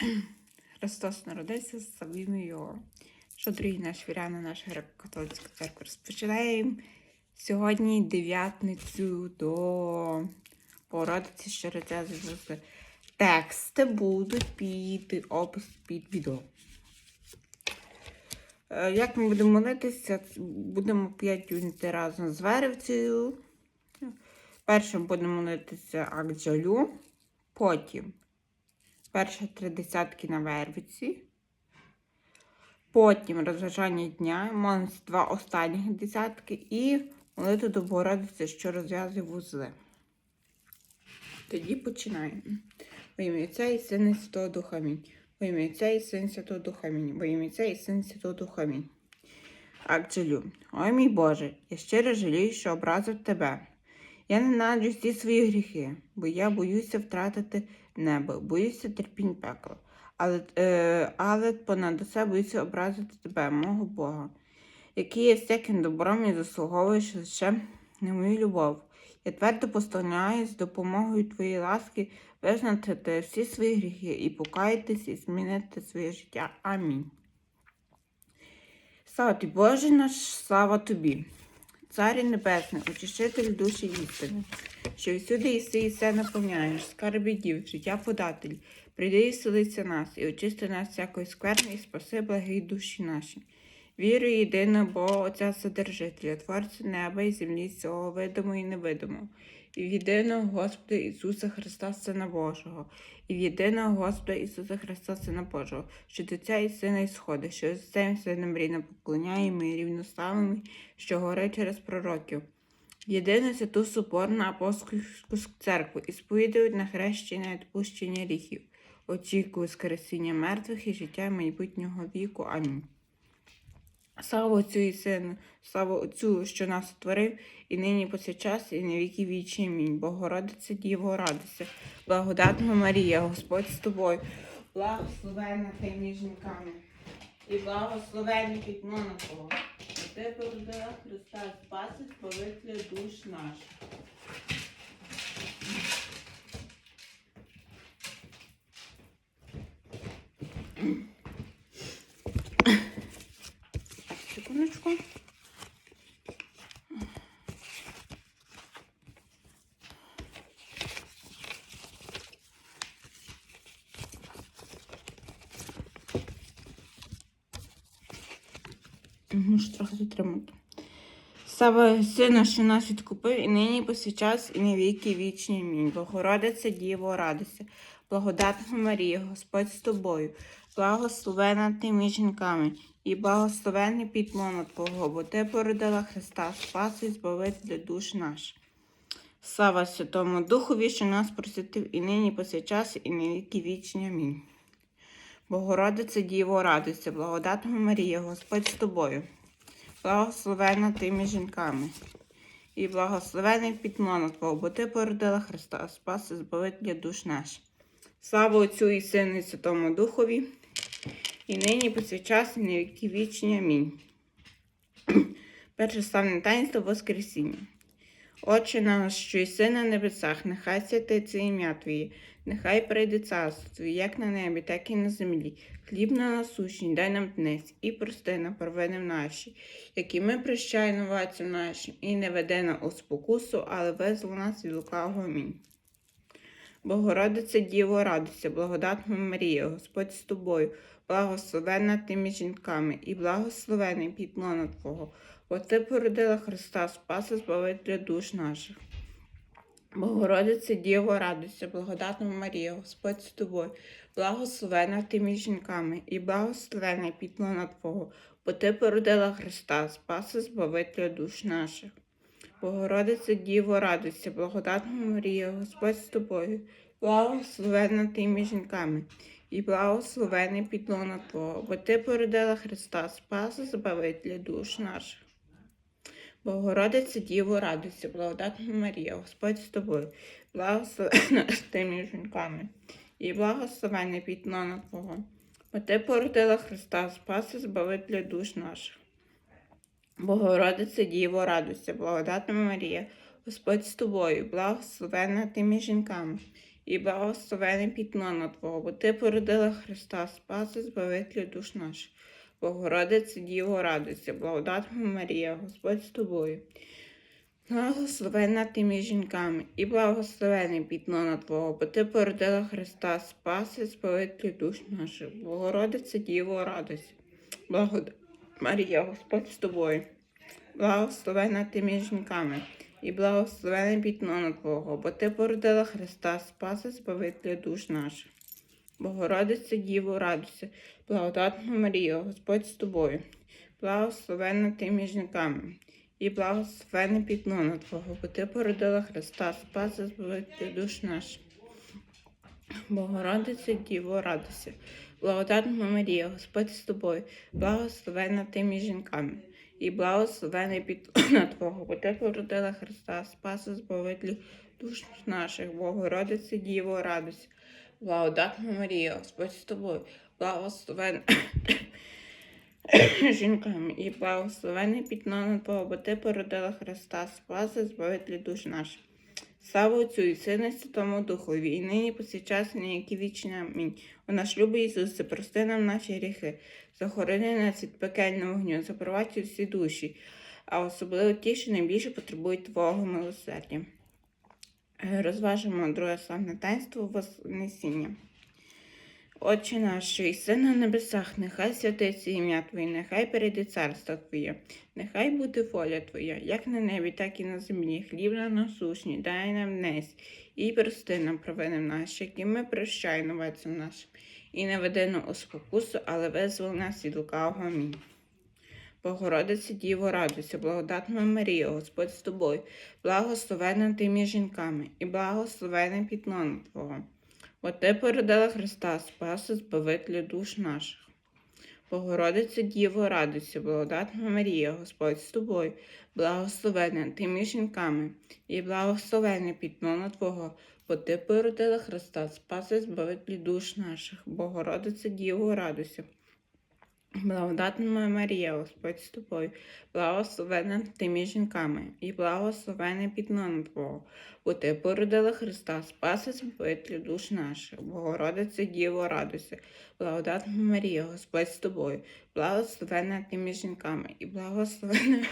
Христос народився, славімо Його. Що, дорогі наші віряни, наша греко-католицька церква, розпочинаємо сьогодні дев'ятницю до Богородиці, що реця Ісуса. Тексти будуть під опис під відео. Е, Як ми будемо молитися, будемо п'ять юніти разом з веревцею. Першим будемо молитися Акджалю, потім перші три десятки на вервиці. Потім розважання дня, молимося два останніх десятки і молитва до Богородиці, що розв'язує вузли. Тоді починаємо. Во ім'я Отця і Сина Святого Духа Амінь. Во ім'я і Сина і Святого Духа Амінь. Во ім'я і Сина і Святого Духа Амінь. Акт жалю. Ой мій Боже, я щиро жалію, що образив тебе. Я ненавиджу всі свої гріхи, бо я боюся втратити небо, боюся терпінь пекла. Але, е, але понад усе боюся образити тебе, мого Бога, який є всяким добром і заслуговуєш лише на мою любов. Я твердо постановляю з допомогою твоєї ласки визнати всі свої гріхи і покаятись і змінити своє життя. Амінь. Слава тобі, Боже наш, слава тобі, Царі Небесний, очищитель душі істини, що всюди іси і все наповняєш, скарби дів, життя податель, прийди і селися нас, і очисти нас всякої скверни, і спаси благі душі наші. Вірую єдиного Бога Отця Содержителя, Творця неба і землі, всього видимо і невидимо, і в єдиного Господа Ісуса Христа, Сина Божого, і в єдиного Господа Ісуса Христа, Сина Божого, що Отця і Сина і що з цим сином рівно поклоняємо і рівноставимо, що горить через пророків. В єдину святу соборну апостольську церкву і сповідують на хрещення і відпущення гріхів. Очікую скресіння мертвих і життя майбутнього віку. Амінь. Слава Отцю і Сину, слава Отцю, що нас створив, і нині повсякчас, і на віки вічні. Амінь. Богородице, Діво, радуйся, благодатна Марія, Господь з тобою, благословенна ти між жінками, і благословенний підмона Твого. Ти породила Христа, спаси, спавителя душ наших. Можу трохи затримати. Слава Сина, що нас відкупив, і нині повсякчас, і на віки вічні. Амінь. Богородиця, Діво, радуйся, благодатна Марія, Господь з тобою, благословена ти між жінками, і благословений підмону Твого, бо ти породила Христа, спасу і збавителя душ наш. Слава Святому Духові, що нас просвятив і нині повсякчас, і на віки вічні. Амінь. Богородиця, Діво, радуйся, благодатна Марія, Господь з тобою. Благословена ти між жінками, і благословений підмона Твого, бо ти породила Христа, спаси збавителя душ наш. Слава Отцю і Сину і Святому Духові, і нині повсякчас, і на віки вічні. Амінь. Перше славне таїнство Воскресіння. Отче наш, що єси на небесах, нехай святиться ім'я Твоє, нехай прийде царство як на небі, так і на землі. Хліб на насущний дай нам днес, і прости нам провини наші, які ми прощаємо винуватцям нашим, і не веде на спокусу, але визвол нас від лукавого. Амінь. Богородице Діво, радуйся, благодатна Марія, Господь з тобою, благословенна ти між жінками, і благословений підлона Твого, бо ти породила Христа, спаси збавителя душ наших. Богородице Діво, радуйся, благодатна Марія, Господь з тобою, благословена ти між жінками, і благословений підлона Твого, бо ти породила Христа, спаси збавителя душ наших. Богородице Діво, радуйся, благодатна Марія, Господь з тобою, благословена ти між жінками, і благословений підлона Твого, бо ти породила Христа, спаси збавителя душ наших. Богородице Діво, радуйся, благодатна Марія, Господь з тобою, благословена ти між жінками, і благословений підлона Твого, бо ти породила Христа, спаси збавителя душ наших. Богородице Діво, радуйся, благодатна Марія, Господь з тобою, благословенна ти між жінками, і благословене пітно на Твого, бо Ти породила Христа, Спаси, Збавителя душ наших. Богородице Діво, радуйся, благодатна Марія, Господь з тобою. Благословенна ти між жінками, і благословене пітно Твого, бо Ти породила Христа, Спаси, Збавителя душ наших. Богородице Діво, радуйся. Благодатна Марія, Господь з тобою. Благословена ти між жінками, і благословене пітно Твого, бо Ти породила Христа, Спаси, Збавителя душ наших. Богородиця Діво, радуйся, благодатна Марія, Господь з тобою. Благословена ти між жінками, і благословене пітно Твого, бо Ти породила Христа, Спаси, Збавителя душ наших. Богородиця Діво, радуйся, благодатна Марія, Господь з тобою, благословена ти між жінками, і благословений підлона Твого, бо ти породила Христа, Спаса, Збавителю душ наших, Богородиця Діво, радуйся, благодатна Марія, Господь з тобою, благословена жінками, і благословений підлона Твого, бо ти породила Христа, Спаса, Збавителю душ наших. Слава Отцю і Сину Святому Духові, і нині повсякчас, і які вічні. Амінь. У наш любий Ісусе, прости нам наші гріхи, захорони нас від пекельного вогню, запровадь у всі душі, а особливо ті, що найбільше потребують Твого милосердя. Розважимо друге славне таїнство Вознесіння. Отче наш, що єси на небесах, нехай святиться ім'я Твоє, нехай перейде царство Твоє, нехай буде воля Твоя, як на небі, так і на землі. Хліб нам насущний, дай нам днес, і прости нам провини наші, які ми прощаємо вецям нашим. І не веди нас у спокусу, але визвол нас від лукавого. Амінь. Богородице Діво, радуйся, благодатна Марія, Господь з тобою, благословена ти між жінками, і благословене пітно Твого. Бо ти породила Христа, Спаса, Збавителя душ наших. Богородице Діво, радуйся, благодатна Марія, Господь з тобою, благословена ти між жінками, і благословене пітно Твого, бо ти породила Христа, Спаси, Збавителя душ наших. Богородице Діво, радуйся. Благодатна Марія, Господь з тобою, благословена ти між жінками, і благословене пітно Твого, бо ти породила Христа, Спаси Збавителя душ наших, Богородице Діво, радуйся, благодатна Марія, Господь з тобою, благословена ти між жінками, і благословене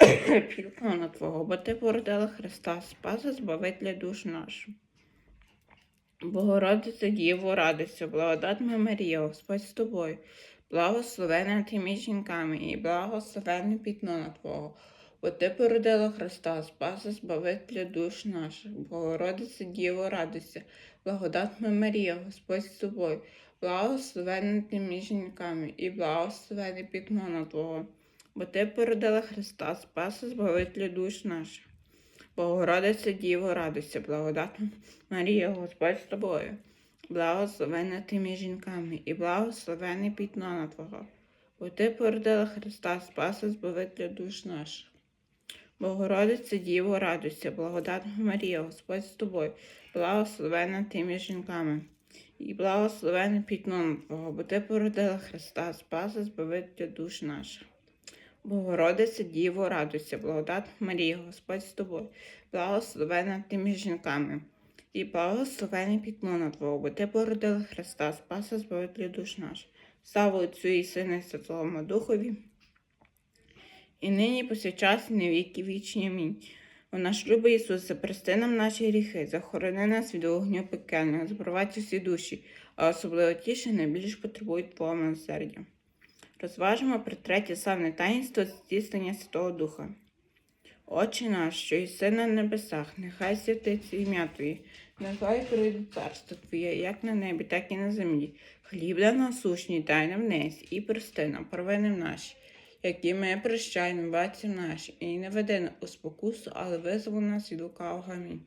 пітно Твого, бо ти породила Христа, Спаси Збавителя душ наших. Богородице Діво, радуйся, благодатна Марія, Господь з тобою, благословена ти між жінками, і благословене пітно на Твого, бо ти породила Христа, Спаса, Збавителя душ наших, Богородице Діво, радуйся, благодатна Марія, Господь з тобою, благословена ти між жінками, і благословене пітно Твого, бо ти породила Христа, Спаса, Збавителя душ наших. Богородице Діво, радуйся, благодатна Марія, Господь з тобою, благословена ти між жінками, і благословене пітно на Твого, бо ти породила Христа, Спаса, Збавителя душ наших. Богородице Діво, радуйся, благодатна Марія, Господь з тобою, благословена ти між жінками, і благословене пітно на Твого, бо ти породила Христа, Спаса, Збавителя душ наших. Богородице Діво, радуйся, благодатна Марія, Господь з тобою, благословена ти між жінками, і благословене пітно Твого, бо ти породила Христа, Спаса, Збавителя душ наш. Слава Отцю і Сину і Святому Духові, і нині повсякчас і на віки вічні. Амінь. О наш любий Ісусе, прости нам наші гріхи, захорони нас від вогню пекельного, запровадь усі душі, а особливо ті, що найбільш потребують Твого милосердя. Розважимо про третє славне таїнство здійснення Святого Духа. Отче наш, що єси на небесах, нехай святиться ім'я Твоє, нехай прийде царство Твоє, як на небі, так і на землі. Хліб дай насущний, дай нам днес, і прости нам провини наші, які ми прощаємо братцям наші, і не веди нас у спокусу, але визволи нас від лукавого. Амінь.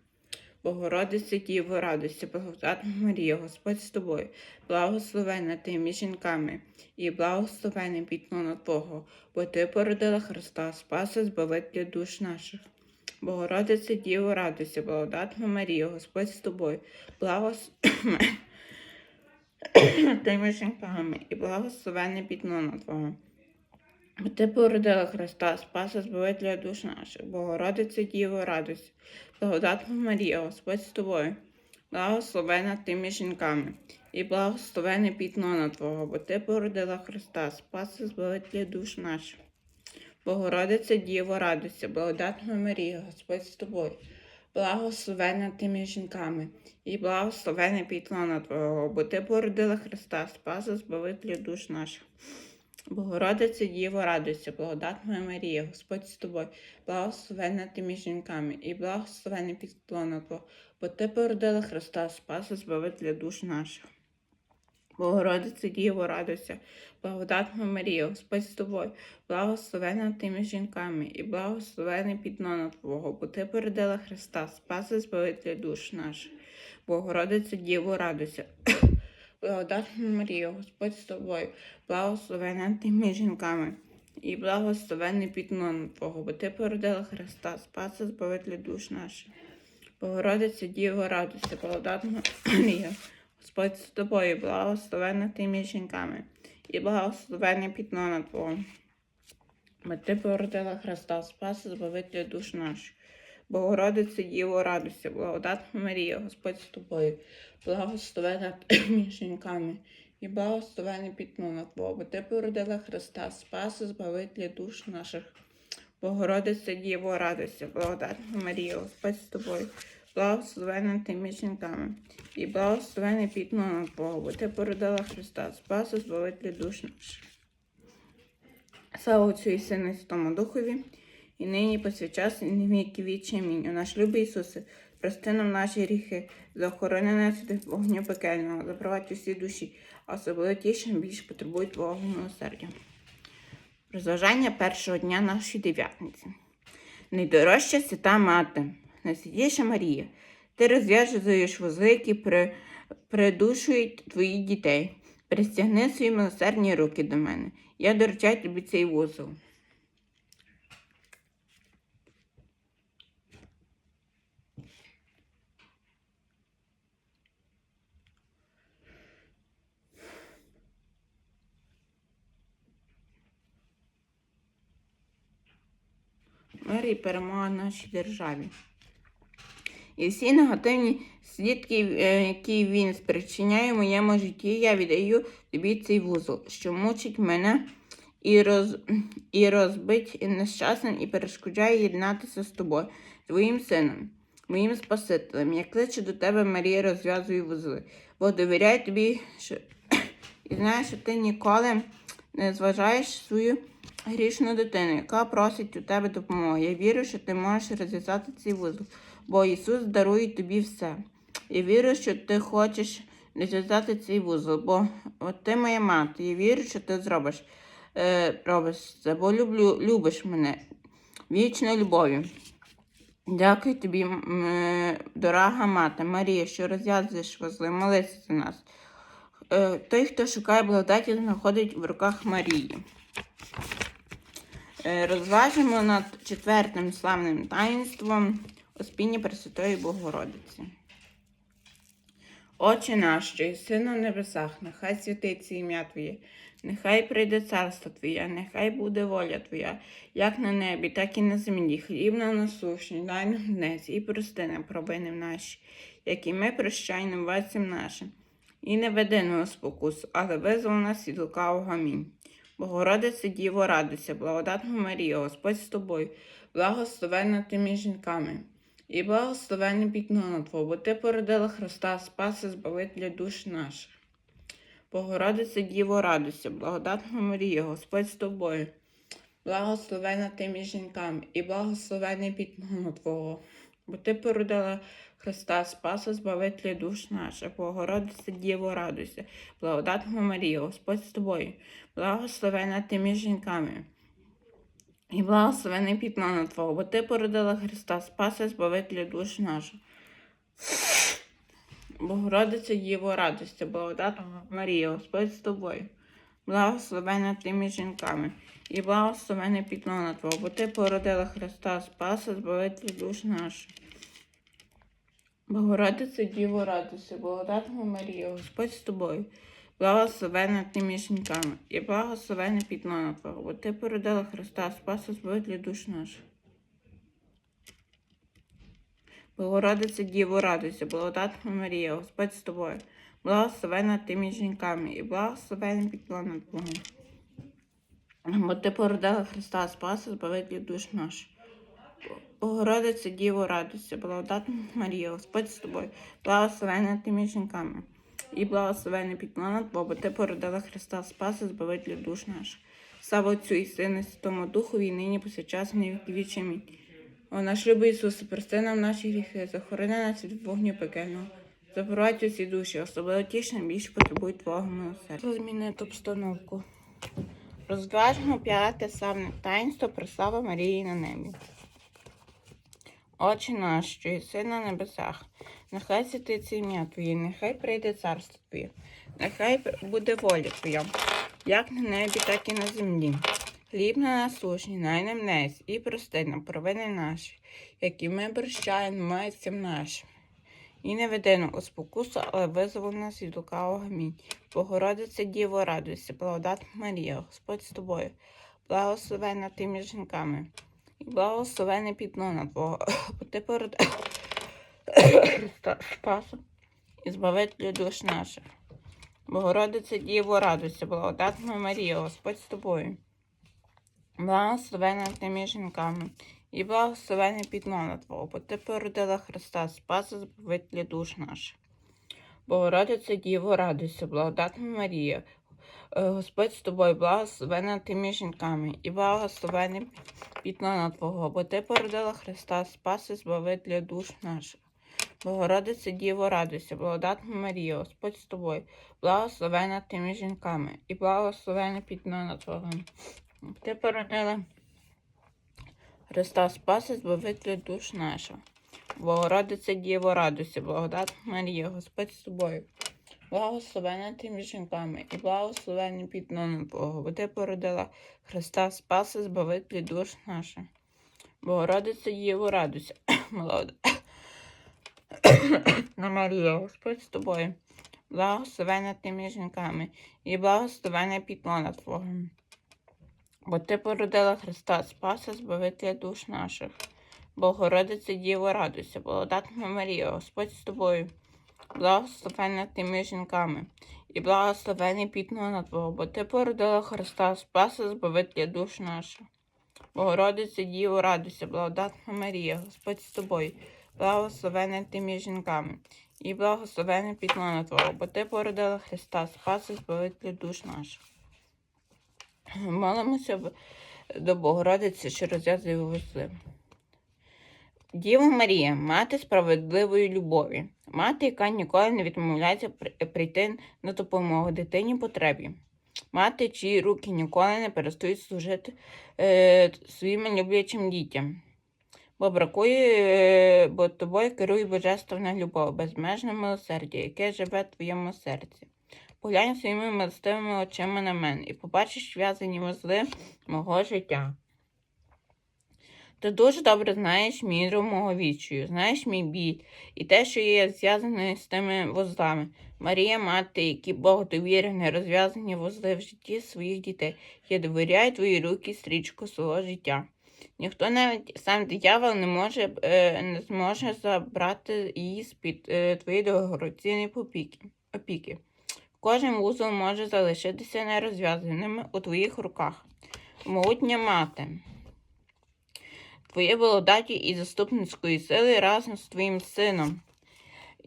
Богородице Діво, радуйся, благодатна Марія, Господь з тобою, благословена ти між жінками, і благословене пітно Твого, бо ти породила Христа, Спаса, Збавителя душ наших. Богородице Діво, радуйся, благодатна Марія, Господь з тобою, благословена ти жінками, і благословене пітно Твого. Бо ти породила Христа, Спаса, Збавителя душ наших, Богородице Діво, радуйся, благодатна Марія, Господь з тобою, благословена ти між жінками, і благословене пітно на Твого, бо Ти породила Христа, спаси збавителя душ наших. Богородиця Діво, радуйся, благодатна Марія, Господь з тобою. Благословена ти між жінками, і благословене пітлона Твого, бо Ти породила Христа, спаси збавителя душ наших. Богородиця Діво, радуйся, благодатна Марія, Господь з тобою, благословена ти між жінками, і благословене пітлона Твого, бо Ти породила Христа, спаси збавителя душ наших. Богородице Діво, радуйся, благодатна Марія, Господь з тобою, благословена ти між жінками, і благословене піднона Твого, бо Ти породила Христа, спаси збавителя душ наших. Богородице Діво, радуйся, благодатна Марія, Господь з тобою, благословена ти між жінками, і благословене піднона Твого, бо Ти породила Христа, спаси збавителя душ наших. Богородице Діво, радуйся, благодатна Марія, Господь з тобою, благословена ти між жінками, і благословене пітно на Твого. Бо ти породила Христа, спаси збавителя душ наших. Богородице Діво, радуйся, благодатна Марія, Господь з тобою, благословена між жінками, і благословене пітно на Твого, бо ти породила Христа, спаси збавителя душ наших. Богородице Діво, радуйся, благодатна Марія, Господь з тобою, благословена ти між жінками, і благословене пітно на бо ти породила Христа, спаси збавителя душ наших. Слава Отцю і Сину і Святому Духові, і нині посвячас, і на віки вічі. Амінь. О наш любий Ісусе, прости нам наші гріхи, за охорони нас від вогню пекельного, запровадь усі душі, а особливо ті, що більше потребують Твого милосердя. Розважання першого дня нашої дев'ятниці. Найдорожча свята мати, найсвятіша Марія, ти розв'язуєш вози, які при, придушують твоїх дітей. Пристягни свої милосердні руки до мене. Я доручаю тобі цей вузол. Мир і перемога нашій державі. І всі негативні слідки, е, які він спричиняє в моєму житті, я віддаю тобі цей вузол, що мучить мене і, роз, і розбить нещасним, і перешкоджає єднатися з тобою, твоїм сином, моїм Спасителем. Я кличу до тебе, Марія, розв'язую вузли, бо довіряю тобі, що і знаю, що ти ніколи не зважаєш свою грішну дитину, яка просить у тебе допомоги. Я вірю, що ти можеш розв'язати цей вузол, бо Ісус дарує тобі все. Я вірю, що ти хочеш розв'язати цей вузол, бо от ти моя мати. Я вірю, що ти зробиш е, робиш це, бо люблю, любиш мене вічною любов'ю. Дякую тобі, е, дорога мати Марія, що розв'язуєш вузли, молися за нас. Е, той, хто шукає благодаті, знаходить в руках Марії. Е, Розважимо над четвертим славним таїнством Оспіння Пресвятої Богородиці. Отче наш, що єси на небесах, нехай святиться ім'я Твоє, нехай прийде царство Твоє, нехай буде воля Твоя, як на небі, так і на землі. Хліб нам насущний, дай нам днес і прости нам провини наші, як і ми прощаємо вацям нашим. І не веди нас у спокусу, але визвол нас від лукавого. Амінь. Богородице Діво, радуйся, благодатна Марія, Господь з тобою, благословенна ти між жінками, і благословенне пітно Твого, бо ти породила Христа, спаси, збавителя душ наших. Богородице Діво, радуйся, благодатна Марія, Господь з тобою, благословенна ти жінками, і благословенне пітно Твого, бо ти породила Христа, спаси, збавителя душ наших, Богородице Діво, радуйся, благодатна Марія, Господь з тобою, благословена ти між жінками. І благословений пітно на Твого, бо ти породила Христа, спаси, збавителя душ наших. Богородиця Діво, радуйся, благодатна Марія, Господь з тобою. Благословена ти між жінками, і благословене пітно на Твого, бо ти породила Христа, спаси, збавителя душ наших. Богородиця Діво, радуйся, благодатна Марія, Господь з тобою. Благословена ти між жінками, і благословене піднона Твого, бо ти породила Христа, спаси збавителя душ наших. Богородиця Діво, радуйся, благодатна Марія, Господь з тобою, благословена ти між жінками, і благословена підлона Твого. Ти породила Христа Спаса, збавителя душ наш. Богородиця Діво, радуйся, благодатна Марія, Господь з тобою, благословена ти між жінками, і благословена підлона Твого, бо ти породила Христа Спаса, збавителя душ наш. Слава Отцю і Сину, Святому Духові, і нині повсякчас, і віки. Амінь. О наш любий Ісусе, прости нам наші гріхи, захорони нас від вогню пекельного. Запровадь усі душі, особливо ті, що найбільше потребують Твого милосердя. Змінити обстановку. Розважмо п'яте славне таїнство про славу Марії на небі. Отче наш, що єси на небесах, нехай святиться ім'я Твоє, нехай прийде царство Твоє, нехай буде воля Твоя, як на небі, так і на землі. Хліб на насущний, най нам несь, і прости нам провини наші, які ми прощаємо майцям нашим. І не веди нас спокусу, але визволи нас від лукавого амінь. Богородиця Діво, радуйся, благодатна Марія, Господь з тобою, благословена ти між жінками, і благословене підлона Твого, бо ти пород... Спаса і збавителю душ наших. Богородиця Діво, радуйся, благодатна Марія, Господь з тобою. Благословена ти між жінками, і благословене підлона Твого, бо ти породила Христа, Спаса, збавителя душ наших. Богородиця Діво, радуйся, благодатна Марія, е, Господь з тобою, благословена ти між жінками, і благословене підлона Твого, бо ти породила Христа, Спаси, збавителя душ наших. Богородиця Діво, радуйся, благодатна Марія, Господь з тобою, благословена ти між жінками, і благословене підлона Твого. Ти породила Христа Спаси, збавителя душ наша. Богородиця Діво, радуйся, благодатна Марія, Господь з тобою. Благословена ти між жінками, і благословений підлона Твого, бо ти породила Христа Спаси, збавителя душ наша. Богородиця Діво, радуйся, молода. На Марія, Господь з тобою. Благословена ти між жінками, і благословена підлона Твого. Бо ти породила Христа Спаса, збавителя душ наших. Богородиця Діво, радуйся, благодатна Марія, Господь з тобою. Благословена ти між жінками, і благословений підлона Твого, бо ти породила Христа Спаса, збавителя душ наших. Богородиця Діво, радуйся, благодатна Марія, Господь з тобою. Благословена ти між жінками, і благословена підлона Твого, бо ти породила Христа Спаса, збавителя душ наших. Молимося до Богородиці, що розв'язує вузли. Діва Марія, мати справедливої любові, мати, яка ніколи не відмовляється прийти на допомогу дитині потребі, мати, чиї руки ніколи не перестають служити е, своїм люблячим дітям. Бо бракує, е, бо тобою керує божественна любов, безмежне милосердя, яке живе в твоєму серці. Поглянь своїми милостивими очима на мене і побачиш в'язані вузли мого життя. Ти дуже добре знаєш міру мого вічою, знаєш мій біль і те, що є зв'язане з тими вузлами. Марія, мати, які Бог довірив нерозв'язані вузли в житті своїх дітей, я довіряю твої руки стрічку свого життя. Ніхто навіть сам диявол не може е, не зможе забрати її з-під е, твоєї дорогоцінної опіки. Кожен вузол може залишитися нерозв'язаними у твоїх руках. Могутня мати. Твоє благодаті і заступницької сили разом з твоїм сином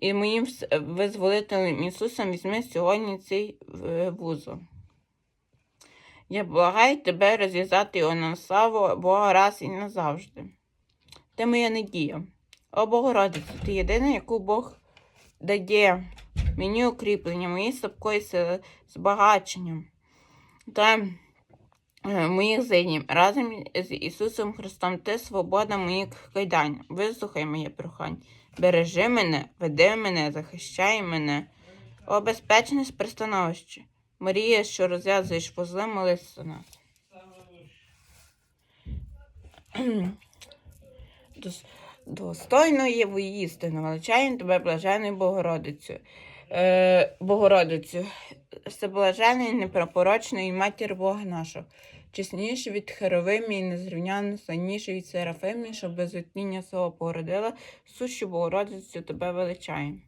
і моїм визволителем Ісусом візьми сьогодні цей вузол. Я благаю тебе розв'язати його на славу Бога раз і назавжди. Ти моя надія. О Богородице, ти єдина, яку Бог дає мені укріплення, моєї слабкої сили, збагаченням та е, моїх зиднів. Разом з Ісусом Христом ти свобода моїх кайдань. Вислухай моє прохання. Бережи мене, веди мене, захищай мене. О безпечне пристановище. Марія, що розв'язуєш вузли, молись за нас. Дос- Достойно є воїстину, величаємо тебе блаженою Богородицю. Е, Богородицю, всеблажений, непропорочний матір Бога нашого, чесніше від херовимі і незрівняно сильніше від серафимі, що без відтіння свого породила, сущу Богородицю тебе величаємо.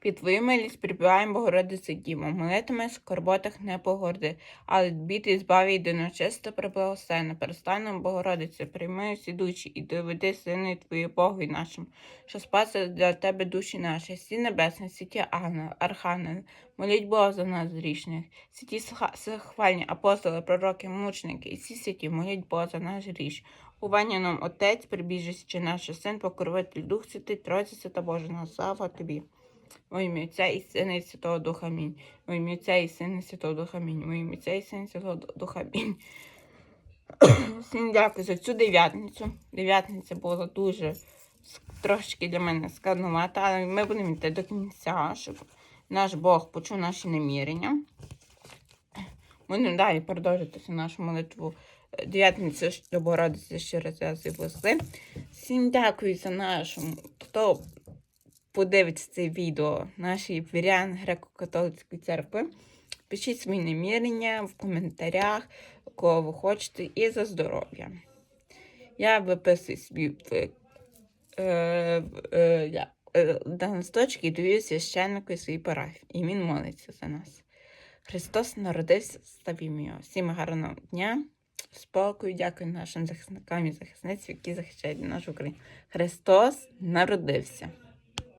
Під твою милість прибігаємо, Богородице Діво, молитиме скорботах не погорди, але біди збаві єдино чисто приблагословена. Перестанемо, Богородице, прийми всі душі і доведи сини Твої Богу і нашим, що спаси для тебе душі наші, всі небесні, святі ангели, архангели, моліть Бога за нас грішних, святі схвальні апостоли, пророки, мучники, і всі святі, моліть Бога за наш гріш. Ування нам Отець, прибіжище наш Син, покровитель Дух Святий, Тройця Свята Божа, слава Тобі. Во ім'я Отця і Сина і Святого Духа Амінь. Во ім'я Отця і Сина і Святого Духа Амінь. Во ім'я Отця і Сина і Святого Духа Амінь. Всім дякую за цю дев'ятницю. Дев'ятниця була дуже трошки для мене складновата, але ми будемо йти до кінця, щоб наш Бог почув наші намірення. Будемо далі продовжувати нашу молитву дев'ятницю Богородиці через раз і. Всім дякую за нашу, хто подивиться це відео нашої вірян греко-католицької церкви. Пишіть свої намірення в коментарях, кого ви хочете, і за здоров'я. Я виписую в, е, е, е, листочки і даю священнику своїй парафії. І він молиться за нас. Христос народився, ставімо його. Всім гарного дня, спокою, дякую нашим захисникам і захисницям, які захищають нашу Україну. Христос народився.